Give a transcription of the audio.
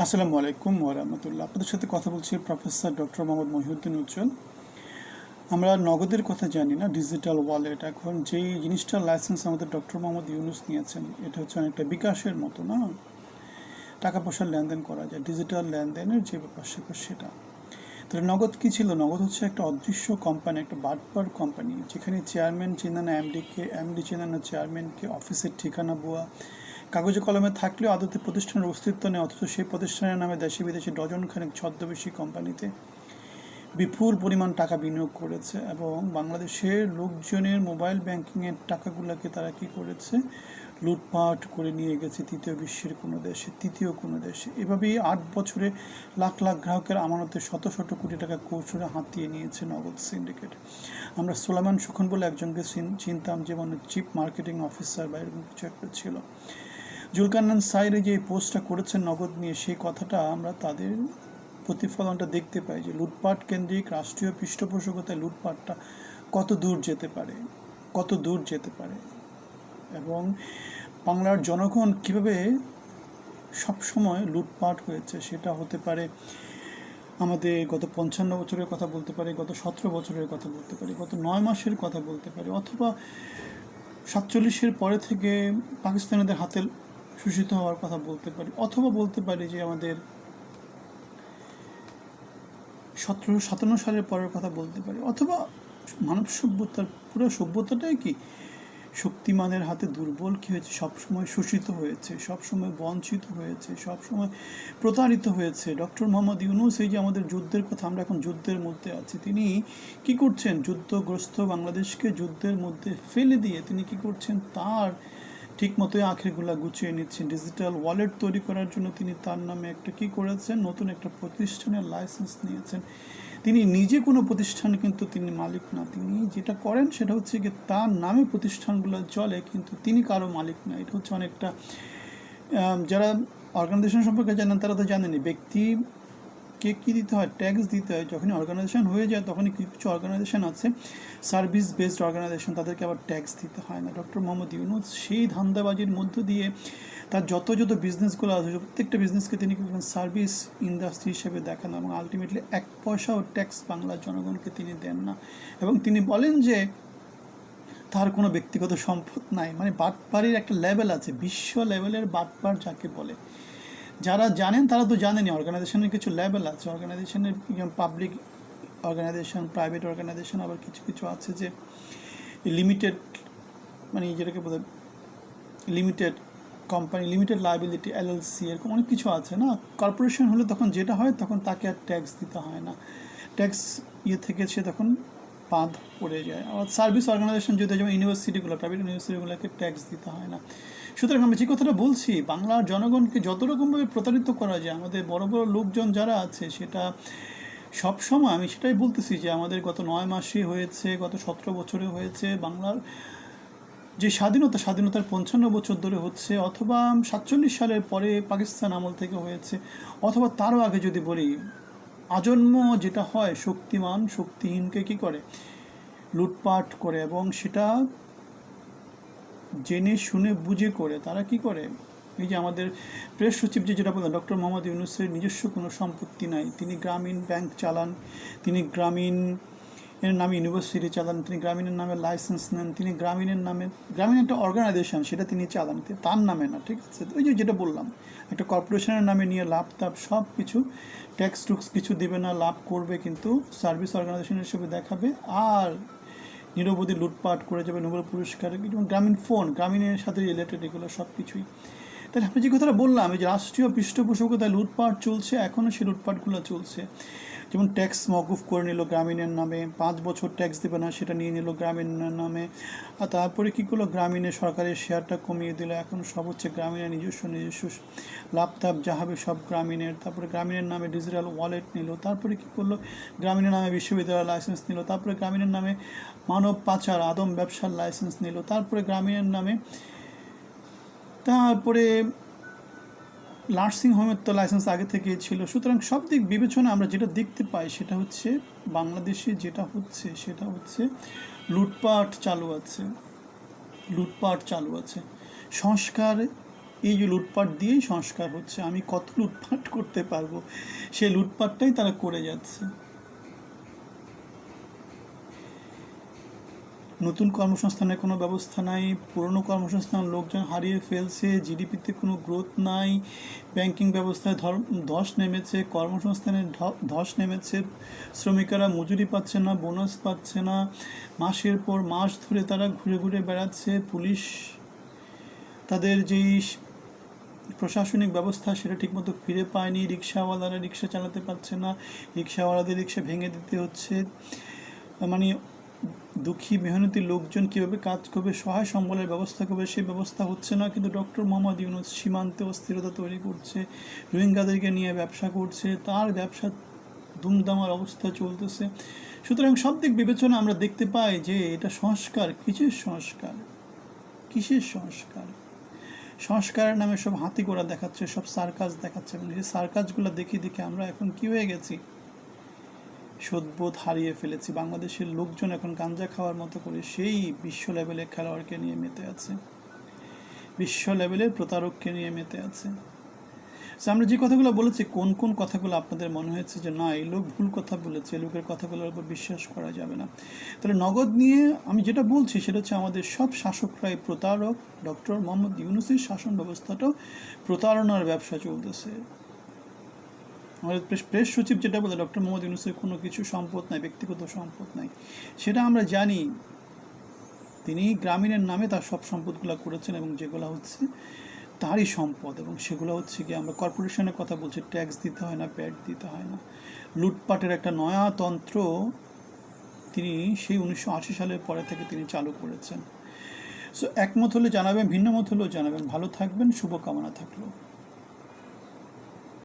আসসালামু আলাইকুম ওরহামতুল্লাহ আপনাদের সাথে কথা বলছি প্রফেসর ডক্টর মোহাম্মদ মহিউদ্দিন উজ্জ্বল। আমরা নগদের কথা জানি না ডিজিটাল ওয়ালেট এখন যেই জিনিসটার লাইসেন্স আমাদের ডক্টর মোহাম্মদ ইউনুস নিয়েছেন, এটা হচ্ছে অনেকটা বিকাশের মতো, না? টাকা পয়সার লেনদেন করা যায় ডিজিটাল লেনদেনের যে ব্যাপার স্যাপার সেটা। তাহলে নগদ কী ছিল? নগদ হচ্ছে একটা অদৃশ্য কোম্পানি একটা বাটপার কোম্পানি যেখানে চেয়ারম্যান চেনেন এমডিকে এমডি চেনেন চেয়ারম্যানকে অফিসের ঠিকানা বোয়া কাগজে কলমে থাকলেও আদতে প্রতিষ্ঠানের অস্তিত্ব নেই, অথচ সেই প্রতিষ্ঠানের নামে দেশে বিদেশে ডজন ছদ্মবেশী কোম্পানিতে বিপুল পরিমাণ টাকা বিনিয়োগ করেছে এবং বাংলাদেশের লোকজনের মোবাইল ব্যাংকিংয়ের টাকাগুলোকে তারা কি করেছে? লুটপাট করে নিয়ে গেছে তৃতীয় বিশ্বের কোনো দেশে, তৃতীয় কোনো দেশে। এভাবেই আট বছরে লাখ লাখ গ্রাহকের আমানতে শত শত কোটি টাকা কৌশলে হাতিয়ে নিয়েছে নগদ সিন্ডিকেট। আমরা সোলামান সুখন বলে একজনকে চিন- চিনতাম যেমন চিফ মার্কেটিং অফিসার বা এরকম কিছু একটা ছিল। জুলকান্নান সাইরে যে পোস্টটা করেছেন নগদ নিয়ে, সেই কথাটা আমরা তাদের প্রতিফলনটা দেখতে পাই যে লুটপাট কেন্দ্রিক রাষ্ট্রীয় পৃষ্ঠপোষকতায় লুটপাটটা কত দূর যেতে পারে, কত দূর যেতে পারে। এবং বাংলার জনগণ কীভাবে সবসময় লুটপাট হয়েছে সেটা হতে পারে, আমাদের গত পঞ্চান্ন বছরের কথা বলতে পারি, গত সতেরো বছরের কথা বলতে পারি, গত নয় মাসের কথা বলতে পারি, অথবা সাতচল্লিশের পরে থেকে পাকিস্তানিদের হাতে শোষিত হওয়ার কথা বলতে পারি, অথবা বলতে পারি যে আমাদের সতেরো, সাতান্ন সালের পরের কথা বলতে পারি। অথবা মানব সভ্যতার, পুরো সভ্যতাটাই কি শক্তিমানের হাতে দুর্বল কী হয়েছে, সবসময় শোষিত হয়েছে, সবসময় বঞ্চিত হয়েছে, সবসময় প্রতারিত হয়েছে। ডক্টর মোহাম্মদ ইউনুস এই যে আমাদের যুদ্ধের কথা, আমরা এখন যুদ্ধের মধ্যে আছি, তিনি কি করছেন? যুদ্ধগ্রস্ত বাংলাদেশকে যুদ্ধের মধ্যে ফেলে দিয়ে তিনি কি করছেন? তার ঠিক মতোই আখেরগুলা গুছিয়ে নিচ্ছেন। ডিজিটাল ওয়ালেট তৈরি করার জন্য তিনি তার নামে একটা কি করেছেন? নতুন একটা প্রতিষ্ঠানের লাইসেন্স নিয়েছেন। তিনি নিজে কোনো প্রতিষ্ঠান কিন্তু তিনি মালিক না। তিনি যেটা করেন সেটা হচ্ছে কি তার নামে প্রতিষ্ঠানগুলো চলে, কিন্তু তিনি কারও মালিক না। এটা হচ্ছে অনেকটা যারা অর্গানাইজেশন সম্পর্কে জানেন তারা তো জানেনি ব্যক্তি কে কী দিতে হয় ট্যাক্স দিতে হয়, যখনই অর্গানাইজেশন হয়ে যায় তখনই কিছু অর্গানাইজেশন আছে সার্ভিস বেসড অর্গানাইজেশন তাদেরকে আবার ট্যাক্স দিতে হয় না। ডক্টর মোহাম্মদ ইউনুস সেই ধান্দাবাজির মধ্য দিয়ে তার যত যত বিজনেসগুলো আছে, প্রত্যেকটা বিজনেসকে তিনি সার্ভিস ইন্ডাস্ট্রি হিসেবে দেখান এবং আলটিমেটলি এক পয়সাও ট্যাক্স বাংলার জনগণকে তিনি দেন না। এবং তিনি বলেন যে তার কোনো ব্যক্তিগত সম্পদ নাই। মানে বাটপাড়ির একটা লেভেল আছে, বিশ্ব লেভেলের বাটপার যাকে বলে। যারা জানেন তারা তো জানেনই অর্গানাইজেশনের কিছু লেভেল আছে। অর্গানাইজেশনের পাবলিক অর্গানাইজেশন প্রাইভেট অর্গানাইজেশন আবার কিছু কিছু আছে যে লিমিটেড মানে যেটাকে বলে limited company limited liability LLC এরকম অনেক কিছু আছে না? কর্পোরেশন হলে তখন যেটা হয়, তখন তাকে আর ট্যাক্স দিতে হয় না। ট্যাক্স ইয়ে থেকে সে তখন বাঁধ পড়ে যায়। আবার সার্ভিস অর্গানাইজেশন যদি, যেমন ইউনিভার্সিটিগুলো প্রাইভেট ইউনিভার্সিটিগুলোকে ট্যাক্স দিতে হয় না। সুতরাং আমি যে কথাটা বলছি, বাংলার জনগণকে যত রকমভাবে প্রতারিত করা যায়, আমাদের বড় বড় লোকজন যারা আছে, সেটা সব সময় আমি সেটাই বলতেছি যে আমাদের গত নয় মাসে হয়েছে, গত সতেরো বছরে হয়েছে বাংলার যে স্বাধীনতা, স্বাধীনতার পঞ্চান্ন বছর ধরে হচ্ছে, অথবা সাতচল্লিশ সালের পরে পাকিস্তান আমল থেকে হয়েছে, অথবা তারও আগে যদি বলি, আজন্ম যেটা হয় শক্তিমান, শক্তিহীনকে কি করে? লুটপাট করে এবং সেটা জেনে শুনে বুঝে করে তারা কি করে? এই যে আমাদের প্রেস সচিব যে যেটা বললেন, ডক্টর মোহাম্মদ ইউনুসের নিজস্ব কোনো সম্পত্তি নাই। তিনি গ্রামীণ ব্যাংক চালান, তিনি গ্রামীণ এর নামে ইউনিভার্সিটি চালান, তিনি গ্রামীণের নামে লাইসেন্স নেন, তিনি গ্রামীণের নামে, গ্রামীণ একটা অর্গানাইজেশন, সেটা তিনি চালান। তার নামে না, ঠিক আছে? ওই যে যেটা বললাম, একটা কর্পোরেশনের নামে নিয়ে লাভ টাভ সব কিছু, ট্যাক্স টুক্স কিছু দেবে না, লাভ করবে, কিন্তু সার্ভিস অর্গানাইজেশন হিসেবে দেখাবে, আর নিরবধি লুটপাট করে যাবে নোবেল পুরস্কার যেমন গ্রামীণ ফোন, গ্রামীণের সাথে রিলেটেড এগুলো সব কিছুই। তাহলে আমি যে কথাটা বললাম যে রাষ্ট্রীয় পৃষ্ঠপোষকতায় লুটপাট চলছে এখনও সেই লুটপাটগুলো চলছে। যেমন ট্যাক্স মকুফ করে নিল গ্রামীণের নামে, পাঁচ বছর ট্যাক্স দেবে না, সেটা নিয়ে নিল গ্রামীণের নামে। আর তারপরে কী করল? গ্রামীণের সরকারের শেয়ারটা কমিয়ে দিল। এখন সব হচ্ছে গ্রামীণের নিজস্ব নিজস্ব লাভ তাপ যা হবে সব গ্রামীণের। তারপরে গ্রামীণের নামে ডিজিটাল ওয়ালেট নিল। তারপরে কী করল? গ্রামীণের নামে বিশ্ববিদ্যালয়ের লাইসেন্স নিল। তারপরে গ্রামীণের নামে মানব পাচার, আদম ব্যবসার লাইসেন্স নিল। তারপরে গ্রামীণের নামে, তারপরে নার্সিং হোমের তো লাইসেন্স আগে থেকেই ছিল। সুতরাং সব দিক বিবেচনা আমরা যেটা দেখতে পাই সেটা হচ্ছে, বাংলাদেশে যেটা হচ্ছে সেটা হচ্ছে লুটপাট চালু আছে। লুটপাট চালু আছে। সংস্কার, এই যে লুটপাট দিয়েই সংস্কার হচ্ছে। আমি কত লুটপাট করতে পারব? সেই লুটপাটটাই তারা করে যাচ্ছে। নতুন কর্মসংস্থানের কোনো ব্যবস্থা নাই, পুরনো কর্মসংস্থান লোকজন হারিয়ে ফেলছে, জিডিপিতে কোনো গ্রোথ নাই ব্যাংকিং ব্যবস্থায় ধস নেমেছে কর্মসংস্থানের ধস নেমেছে, শ্রমিকেরা মজুরি পাচ্ছে না বোনাস পাচ্ছে না, মাসের পর মাস ধরে তারা ঘুরে ঘুরে বেড়াচ্ছে, পুলিশ তাদের যেই প্রশাসনিক ব্যবস্থা সেটা ঠিকমতো ফিরে পায়নি, রিক্সাওয়ালারা রিক্সা চালাতে পারছে না, রিক্সাওয়ালাদের রিক্সা ভেঙে দিতে হচ্ছে মানে দুঃখী, মেহনতি লোকজন কীভাবে কাজ করবে, সহায় সম্বলের ব্যবস্থা করবে সেই ব্যবস্থা হচ্ছে না। কিন্তু ডক্টর মোহাম্মদ ইউনুস সীমান্তে অস্থিরতা তৈরি করছে, রোহিঙ্গাদেরকে নিয়ে ব্যবসা করছে, তার ব্যবসা দুমদামার অবস্থা চলতেছে। সুতরাং সব দিক বিবেচনা আমরা দেখতে পাই যে এটা সংস্কার। কিসের সংস্কার? কিসের সংস্কার? সংস্কারের নামে সব হাতি গোড়া দেখাচ্ছে, সব সার্কাস দেখাচ্ছে। এবং এই সার্কাসগুলো দেখে দেখে আমরা এখন কি হয়ে গেছি? সদ্বোধ হারিয়ে ফেলেছি। বাংলাদেশের লোকজন এখন গাঞ্জা খাওয়ার মতো করে সেই বিশ্ব লেভেলের খেলোয়াড়কে নিয়ে মেতে আছে। বিশ্ব লেভেলের প্রতারককে নিয়ে মেতে আছে। আমরা যে কথাগুলো বলেছি, কোন কোন কথাগুলো আপনাদের মনে হয়েছে যে, না, এই লোক ভুল কথা বলেছে, এই লোকের কথাগুলোর উপর বিশ্বাস করা যাবে না তাহলে নগদ নিয়ে আমি যেটা বলছি, সেটা হচ্ছে আমাদের সব শাসকরাই প্রতারক। ডক্টর মোহাম্মদ ইউনুসের শাসন ব্যবস্থাটাও প্রতারণার ব্যবসা চলতেছে। আমাদের প্রেস সচিব যেটা বলে, ডক্টর মোহাম্মদ ইউনুসের কোনো কিছু সম্পদ নাই, ব্যক্তিগত সম্পদ নাই। সেটা আমরা জানি, তিনি গ্রামীণের নামে তার সব সম্পদগুলো করেছেন এবং যেগুলো হচ্ছে তারই সম্পদ এবং সেগুলো হচ্ছে কি আমরা কর্পোরেশনের কথা বলছি, ট্যাক্স দিতে হয় না প্যাট দিতে হয় না। লুটপাটের একটা নয়া তন্ত্র তিনি সেই উনিশশো আশি সালের পরে থেকে তিনি চালু করেছেন। সো একমত হলে জানাবেন ভিন্ন মত হলেও জানাবেন। ভালো থাকবেন, শুভকামনা থাকল।